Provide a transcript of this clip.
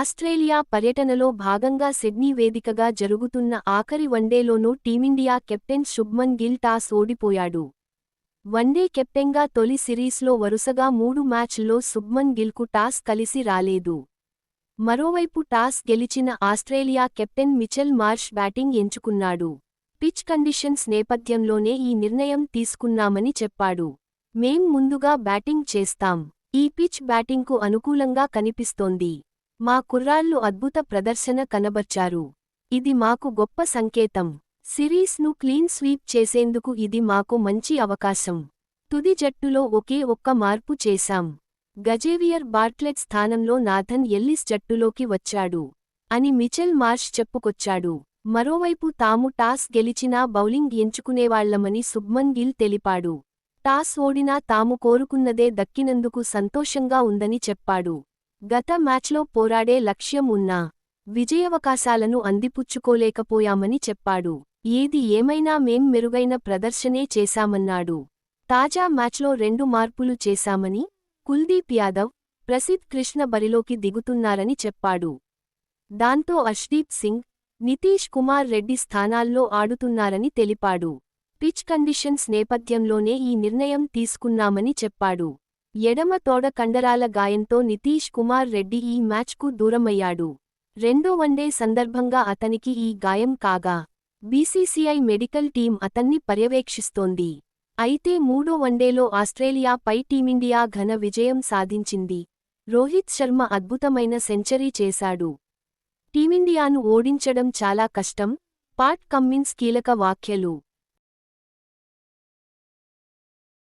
Australia పర్యటనలో భాగంగా Sydney వేదికగా జరుగుతున్న ఆఖరి వన్డేలోనూ team India captain Shubman Gill toss ఓడిపోయాడు. వన్డే కెప్టెన్గా తొలి సిరీస్లో వరుసగా మూడు మ్యాచ్ల్లో శుభ్మన్ గిల్కు టాస్ కలిసి రాలేదు. మరోవైపు టాస్ గెలిచిన Australia captain Mitchell Marsh batting ఎంచుకున్నాడు. పిచ్ కండిషన్స్ నేపథ్యంలోనే ఈ నిర్ణయం తీసుకున్నామని చెప్పాడు. మేం ముందుగా బ్యాటింగ్ చేస్తాం. ఈ పిచ్ బ్యాటింగ్కు అనుకూలంగా కనిపిస్తోంది. మా కుర్రాళ్ళు అద్భుత ప్రదర్శన కనబర్చారు. ఇది మాకు గొప్ప సంకేతం. సిరీస్ను క్లీన్ స్వీప్ చేసేందుకు ఇది మాకు మంచి అవకాశం. తుది జట్టులో ఒకే ఒక్క మార్పు చేశాం. గజేవియర్ బార్ట్లెట్ స్థానంలో నాథన్ ఎల్లిస్ జట్టులోకి వచ్చాడు. అని మిచెల్ మార్ష్ చెప్పుకొచ్చాడు. మరోవైపు తాము టాస్ గెలిచినా బౌలింగ్ ఎంచుకునేవాళ్ళమని శుభ్మన్ గిల్ తెలిపాడు. టాస్ ఓడినా తాము కోరుకున్నదే దక్కినందుకు సంతోషంగా ఉందని చెప్పాడు. గత మ్యాచ్లో పోరాడే లక్ష్యం ఉన్నా విజయవకాశాలను అందిపుచ్చుకోలేకపోయామని చెప్పాడు. ఏది ఏమైనా మేం మెరుగైన ప్రదర్శనే చేశామన్నాడు. తాజా మ్యాచ్లో రెండు మార్పులు చేశామని కుల్దీప్ యాదవ్ ప్రసిద్ కృష్ణ బరిలోకి దిగుతున్నారని చెప్పాడు. దాంతో అష్దీప్ సింగ్ నితీష్ కుమార్ రెడ్డి స్థానాల్లో ఆడుతున్నారని తెలిపాడు. పిచ్ కండిషన్స్ నేపథ్యంలోనే ఈ నిర్ణయం తీసుకున్నామని చెప్పాడు. ఎడమ తోడ కండరాల గాయంతో నితీష్ కుమార్ రెడ్డి ఈ మ్యాచ్కు దూరమయ్యాడు. రెండో వన్డే సందర్భంగా అతనికి ఈ గాయం కాగా బీసీసీఐ మెడికల్ టీం అతన్ని పర్యవేక్షిస్తోంది. అయితే మూడో వన్డేలో ఆస్ట్రేలియాపై టీమిండియా ఘన విజయం సాధించింది. రోహిత్ శర్మ అద్భుతమైన సెంచరీ చేశాడు. టీమిండియాను ఓడించడం చాలా కష్టం పాట్ కమ్మిన్స్ కీలక వాఖ్యలు